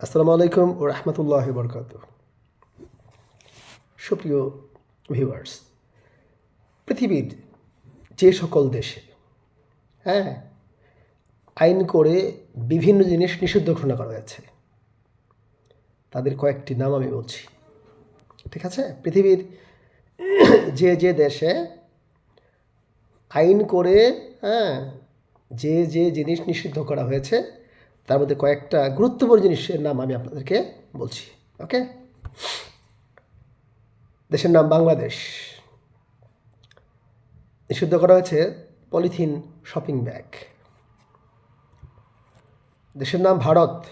আসসালামু আলাইকুম ও রহমতুল্লাহ বরকাত সুপ্রিয় ভিউয়ার্স পৃথিবীর যে সকল দেশে হ্যাঁ আইন করে বিভিন্ন জিনিস নিষিদ্ধ ঘোষণা করা হয়েছে, তাদের কয়েকটি নাম আমি বলছি, ঠিক আছে? পৃথিবীর যে যে দেশে আইন করে হ্যাঁ যে যে জিনিস নিষিদ্ধ করা হয়েছে তার মধ্যে কয়েকটা গুরুত্বপূর্ণ জিনিসের নাম আমি আপনাদেরকে বলছি, ওকে? দেশের নাম বাংলাদেশ। নিষিদ্ধ করা হয়েছে পলিথিন শপিং ব্যাগ। দেশের নাম ভারত।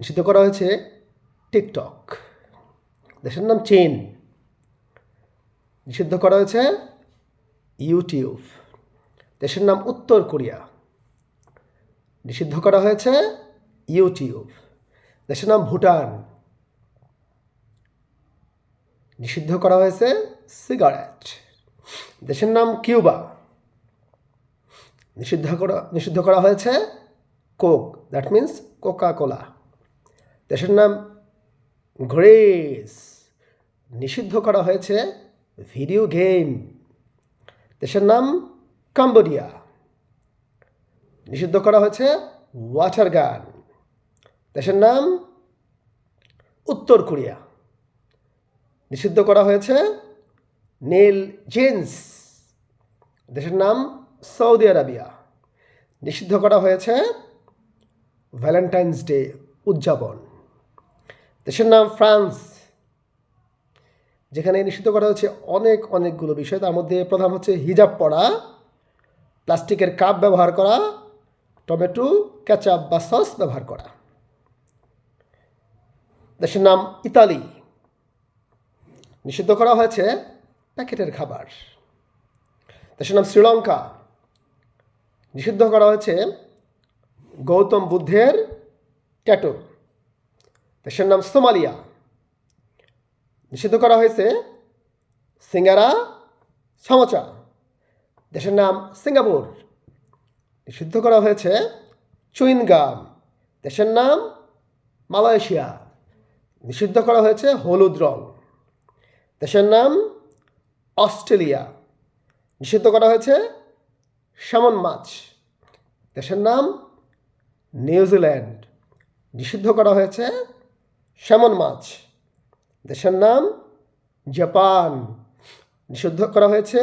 নিষিদ্ধ করা হয়েছে টিকটক। দেশের নাম চীন। নিষিদ্ধ করা হয়েছে ইউটিউব। দেশের নাম উত্তর কোরিয়া। নিষিদ্ধ করা হয়েছে ইউটিউব। দেশের নাম ভুটান। নিষিদ্ধ করা হয়েছে সিগারেট। দেশের নাম কিউবা। নিষিদ্ধ করা নিষিদ্ধ করা হয়েছে coke. That means Coca Cola দেশের নাম গ্রেস। নিষিদ্ধ করা হয়েছে ভিডিও গেম। দেশের নাম কাম্বোডিয়া। নিষিদ্ধ করা হয়েছে ওয়াটার গান। দেশের নাম উত্তর কোরিয়া। নিষিদ্ধ করা হয়েছে নীল জিন্স। দেশের নাম সৌদি আরাবিয়া। নিষিদ্ধ করা হয়েছে ভ্যালেন্টাইন্স ডে উদযাপন। দেশের নাম ফ্রান্স। যেখানে নিষিদ্ধ করা হয়েছে অনেক অনেকগুলো বিষয়। তার মধ্যে প্রধান হচ্ছে হিজাব পরা, প্লাস্টিকের কাপ ব্যবহার করা টমেটো, কেচাপ বা সস ব্যবহার করা। দেশের নাম ইতালি। নিষিদ্ধ করা হয়েছে প্যাকেটের খাবার। দেশের নাম শ্রীলঙ্কা। নিষিদ্ধ করা হয়েছে গৌতম বুদ্ধের ট্যাটু। দেশের নাম সোমালিয়া। নিষিদ্ধ করা হয়েছে সিঙ্গারা, সমচা। দেশের নাম সিঙ্গাপুর। নিষিদ্ধ করা হয়েছে চুইনগাম, দেশের নাম মালয়েশিয়া। নিষিদ্ধ করা হয়েছে হলুদ রং, দেশের নাম অস্ট্রেলিয়া। নিষিদ্ধ করা হয়েছে স্যামন মাছ, দেশের নাম নিউজিল্যান্ড নিষিদ্ধ করা হয়েছে স্যামন মাছ, দেশের নাম জাপান। নিষিদ্ধ করা হয়েছে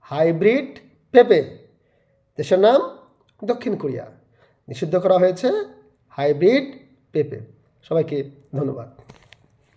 হাইব্রিড পেঁপে। দেশের নাম দক্ষিণ কোরিয়া। নিষিদ্ধ করা হয়েছে হাইব্রিড পেঁপে। সবাইকে ধন্যবাদ।